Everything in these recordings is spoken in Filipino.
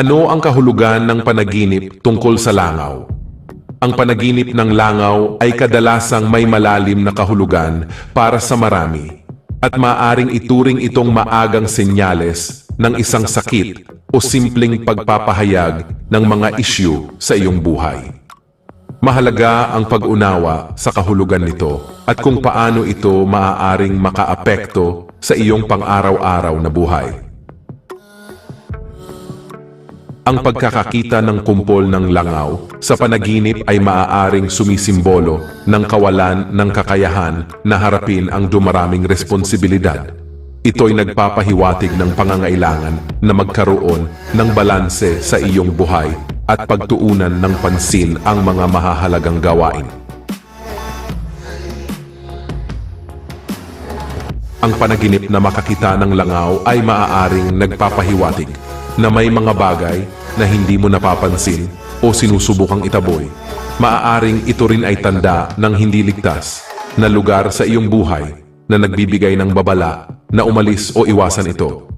Ano ang kahulugan ng panaginip tungkol sa langaw? Ang panaginip ng langaw ay kadalasang may malalim na kahulugan para sa marami at maaring ituring itong maagang senyales ng isang sakit o simpleng pagpapahayag ng mga isyu sa iyong buhay. Mahalaga ang pag-unawa sa kahulugan nito at kung paano ito maaaring makaapekto sa iyong pang-araw-araw na buhay. Ang pagkakakita ng kumpol ng langaw sa panaginip ay maaaring sumisimbolo ng kawalan ng kakayahan na harapin ang dumaraming responsibilidad. Ito'y nagpapahiwatig ng pangangailangan na magkaroon ng balanse sa iyong buhay at pagtuunan ng pansin ang mga mahahalagang gawain. Ang panaginip na makakita ng langaw ay maaaring nagpapahiwatig na may mga bagay na hindi mo napapansin o sinusubukang itaboy. Maaaring ito rin ay tanda ng hindi ligtas na lugar sa iyong buhay na nagbibigay ng babala na umalis o iwasan ito.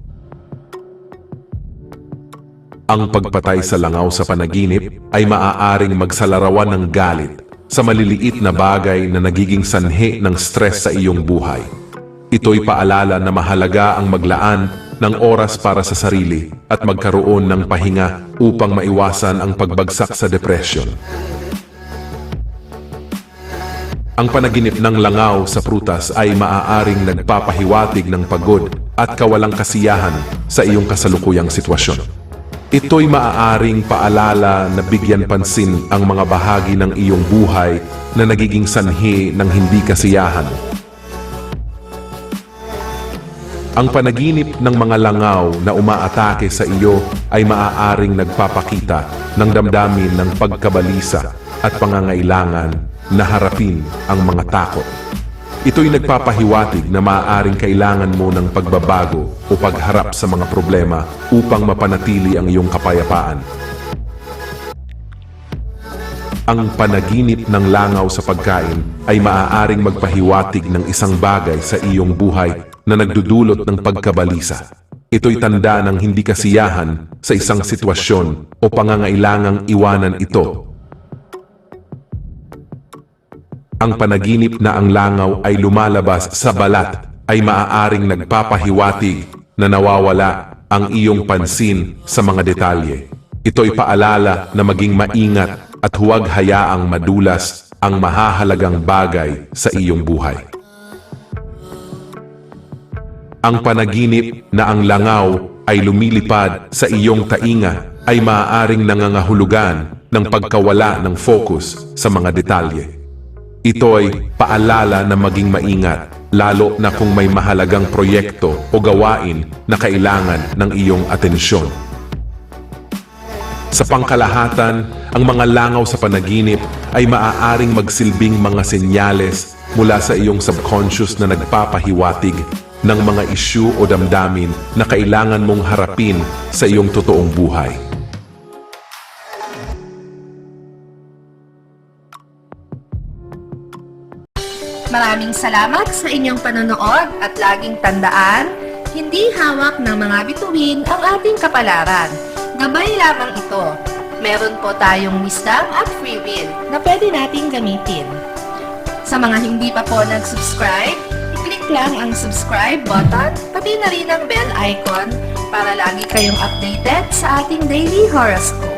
Ang pagpatay sa langaw sa panaginip ay maaaring magsalarawan ng galit sa maliliit na bagay na nagiging sanhi ng stress sa iyong buhay. Ito'y paalala na mahalaga ang maglaan ng oras para sa sarili at magkaroon ng pahinga upang maiwasan ang pagbagsak sa depression. Ang panaginip ng langaw sa prutas ay maaaring nagpapahiwatig ng pagod at kawalang kasiyahan sa iyong kasalukuyang sitwasyon. Ito'y maaaring paalala na bigyan pansin ang mga bahagi ng iyong buhay na nagiging sanhi ng hindi kasiyahan ang panaginip ng mga langaw na umaatake sa iyo ay maaaring nagpapakita ng damdamin ng pagkabalisa at pangangailangan na harapin ang mga takot. Ito'y nagpapahiwatig na maaaring kailangan mo ng pagbabago o pagharap sa mga problema upang mapanatili ang iyong kapayapaan. Ang panaginip ng langaw sa pagkain ay maaaring magpahiwatig ng isang bagay sa iyong buhay na nagdudulot ng pagkabalisa. Ito'y tanda ng hindi kasiyahan sa isang sitwasyon o pangangailangang iwanan ito. Ang panaginip na ang langaw ay lumalabas sa balat ay maaaring nagpapahiwatig na nawawala ang iyong pansin sa mga detalye. Ito'y paalala na maging maingat at huwag hayaang madulas ang mahahalagang bagay sa iyong buhay. Ang panaginip na ang langaw ay lumilipad sa iyong tainga ay maaaring nangangahulugan ng pagkawala ng focus sa mga detalye. Ito ay paalala na maging maingat, lalo na kung may mahalagang proyekto o gawain na kailangan ng iyong atensyon. Sa pangkalahatan, ang mga langaw sa panaginip ay maaaring magsilbing mga senyales mula sa iyong subconscious na nagpapahiwatig ng mga isyu o damdamin na kailangan mong harapin sa iyong totoong buhay. Maraming salamat sa inyong panonood at laging tandaan, hindi hawak ng mga bituin ang ating kapalaran. Gabay lamang ito. Meron po tayong wisdom at free will na pwede nating gamitin. Sa mga hindi pa po nag-subscribe, i-click lang ang subscribe button, pati na rin ang bell icon para lagi kayong updated sa ating daily horoscope.